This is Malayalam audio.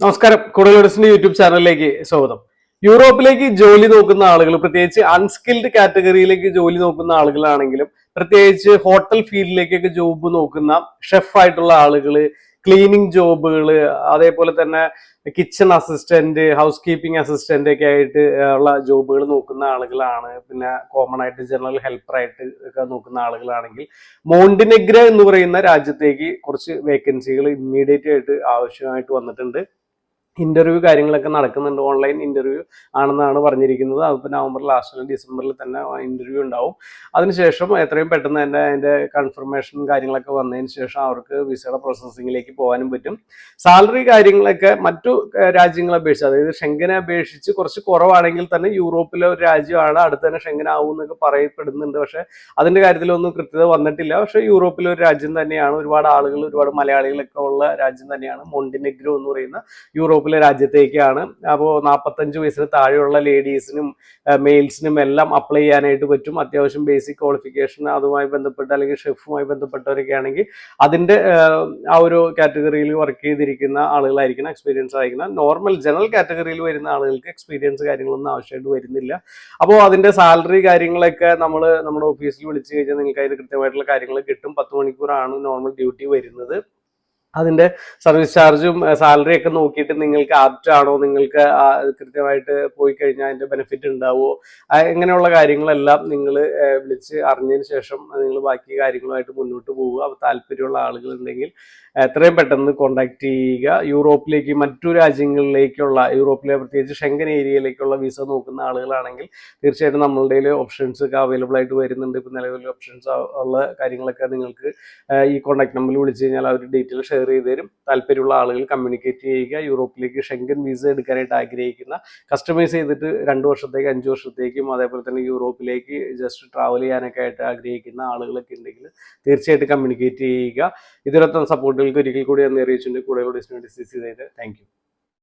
നമസ്കാരം. കൂടുതൽ യൂട്യൂബ് ചാനലിലേക്ക് സ്വാഗതം. യൂറോപ്പിലേക്ക് ജോലി നോക്കുന്ന ആളുകൾ പ്രത്യേകിച്ച് അൺസ്കിൽഡ് കാറ്റഗറിയിലേക്ക് ജോലി നോക്കുന്ന ആളുകളാണെങ്കിലും പ്രത്യേകിച്ച് ഹോട്ടൽ ഫീൽഡിലേക്കൊക്കെ ജോബ് നോക്കുന്ന ഷെഫ് ആയിട്ടുള്ള ആളുകൾ ക്ലീനിങ് ജോബുകൾ അതേപോലെ തന്നെ kitchen assistant housekeeping assistant ഒക്കെ ആയിട്ട് ഉള്ള ജോബുകൾ നോക്കുന്ന ആളുകളാണ്. പിന്നെ കോമൺ ആയിട്ട് ജനറൽ ഹെൽപ്പർ ആയിട്ട് ഒക്കെ നോക്കുന്ന ആളുകളാണെങ്കിൽ മോണ്ടിനെഗ്ര എന്ന് പറയുന്ന രാജ്യത്തേക്ക് കുറച്ച് വേക്കൻസികൾ ഇമ്മീഡിയറ്റ് ആയിട്ട് ആവശ്യമായിട്ട് വന്നിട്ടുണ്ട്. ഇന്റർവ്യൂ കാര്യങ്ങളൊക്കെ നടക്കുന്നുണ്ട്. ഓൺലൈൻ ഇന്റർവ്യൂ ആണെന്നാണ് പറഞ്ഞിരിക്കുന്നത്. അതിപ്പോൾ നവംബർ ലാസ്റ്റിലും ഡിസംബറിൽ തന്നെ ഇന്റർവ്യൂ ഉണ്ടാവും. അതിനുശേഷം എത്രയും പെട്ടെന്ന് തന്നെ അതിന്റെ കൺഫർമേഷൻ കാര്യങ്ങളൊക്കെ വന്നതിന് ശേഷം അവർക്ക് വിസയുടെ പ്രോസസ്സിങ്ങിലേക്ക് പോകാനും പറ്റും. സാലറി കാര്യങ്ങളൊക്കെ മറ്റു രാജ്യങ്ങളെ അപേക്ഷിച്ച് അതായത് ഷെങ്കനെ അപേക്ഷിച്ച് കുറച്ച് കുറവാണെങ്കിൽ തന്നെ യൂറോപ്പിലെ ഒരു രാജ്യമാണ്. അടുത്ത് തന്നെ ഷെങ്കൻ ആവും എന്നൊക്കെ പറയപ്പെടുന്നുണ്ട്. പക്ഷേ അതിന്റെ കാര്യത്തിലൊന്നും കൃത്യത വന്നിട്ടില്ല. പക്ഷേ യൂറോപ്പിലെ ഒരു രാജ്യം തന്നെയാണ്. ഒരുപാട് ആളുകൾ ഒരുപാട് മലയാളികളൊക്കെ ഉള്ള രാജ്യം തന്നെയാണ്. മോണ്ടിനെഗ്രോ എന്ന് പറയുന്ന യൂറോപ്പിലെ രാജ്യത്തേക്കാണ്. അപ്പോൾ നാൽപ്പത്തഞ്ച് വയസ്സിന് താഴെയുള്ള ലേഡീസിനും മെയിൽസിനും എല്ലാം അപ്ലൈ ചെയ്യാനായിട്ട് പറ്റും. അത്യാവശ്യം ബേസിക് ക്വാളിഫിക്കേഷൻ അതുമായി ബന്ധപ്പെട്ട് അല്ലെങ്കിൽ ഷെഫുമായി ബന്ധപ്പെട്ടവരൊക്കെ ആണെങ്കിൽ അതിന്റെ ആ ഒരു കാറ്റഗറിയിൽ വർക്ക് ചെയ്തിരിക്കുന്ന ആളുകളായിരിക്കണം എക്സ്പീരിയൻസ് ആയിരിക്കണം. നോർമൽ ജനറൽ കാറ്റഗറിയിൽ വരുന്ന ആളുകൾക്ക് എക്സ്പീരിയൻസ് കാര്യങ്ങളൊന്നും ആവശ്യമായിട്ട് വരുന്നില്ല. അപ്പോൾ അതിന്റെ സാലറി കാര്യങ്ങളൊക്കെ നമ്മൾ നമ്മുടെ ഓഫീസിൽ വിളിച്ചു കഴിഞ്ഞാൽ നിങ്ങൾക്ക് അതിന് കൃത്യമായിട്ടുള്ള കാര്യങ്ങൾ കിട്ടും. പത്ത് മണിക്കൂറാണ് നോർമൽ ഡ്യൂട്ടി വരുന്നത്. അതിന്റെ സർവീസ് ചാർജും സാലറി ഒക്കെ നോക്കിയിട്ട് നിങ്ങൾക്ക് ആപ്റ്റ് ആണോ നിങ്ങൾക്ക് കൃത്യമായിട്ട് പോയി കഴിഞ്ഞാൽ അതിന്റെ ബെനിഫിറ്റ് ഉണ്ടാവുമോ ഇങ്ങനെയുള്ള കാര്യങ്ങളെല്ലാം നിങ്ങൾ വിളിച്ച് അറിഞ്ഞതിന് ശേഷം നിങ്ങൾ ബാക്കി കാര്യങ്ങളുമായിട്ട് മുന്നോട്ട് പോവുക. താല്പര്യമുള്ള ആളുകൾ ഉണ്ടെങ്കിൽ എത്രയും പെട്ടെന്ന് കോൺടാക്ട് ചെയ്യുക. യൂറോപ്പിലേക്ക് മറ്റു രാജ്യങ്ങളിലേക്കുള്ള യൂറോപ്പിലെ പ്രത്യേകിച്ച് ഷെങ്കൻ ഏരിയയിലേക്കുള്ള വിസ നോക്കുന്ന ആളുകളാണെങ്കിൽ തീർച്ചയായിട്ടും നമ്മളുടെ ഓപ്ഷൻസ് ഒക്കെ അവൈലബിൾ ആയിട്ട് വരുന്നുണ്ട്. ഇപ്പം നിലവിൽ ഓപ്ഷൻസ് ഉള്ള കാര്യങ്ങളൊക്കെ നിങ്ങൾക്ക് ഈ കോൺടാക്ട് നമ്പറിൽ വിളിച്ചു കഴിഞ്ഞാൽ അവർ ഡീറ്റെയിൽ ഷെയർ ചെയ്ത് തരും. താല്പര്യമുള്ള ആളുകൾ കമ്മ്യൂണിക്കേറ്റ് ചെയ്യുക. യൂറോപ്പിലേക്ക് ഷെങ്കൻ വിസ എടുക്കാനായിട്ട് ആഗ്രഹിക്കുന്ന കസ്റ്റമൈസ് ചെയ്തിട്ട് രണ്ട് വർഷത്തേക്ക് അഞ്ച് വർഷത്തേക്കും അതേപോലെ തന്നെ യൂറോപ്പിലേക്ക് ജസ്റ്റ് ട്രാവൽ ചെയ്യാനൊക്കെ ആയിട്ട് ആഗ്രഹിക്കുന്ന ആളുകളൊക്കെ ഉണ്ടെങ്കിൽ തീർച്ചയായിട്ടും കമ്മ്യൂണിക്കേറ്റ് ചെയ്യുക. ഇതിനൊപ്പം സപ്പോർട്ടുകൾക്ക് ഒരിക്കൽ കൂടി എന്ന് അറിയിച്ചിട്ടുണ്ട് കൂടുതൽ ഡിസ്കസ് ചെയ്തതിന് താങ്ക് യു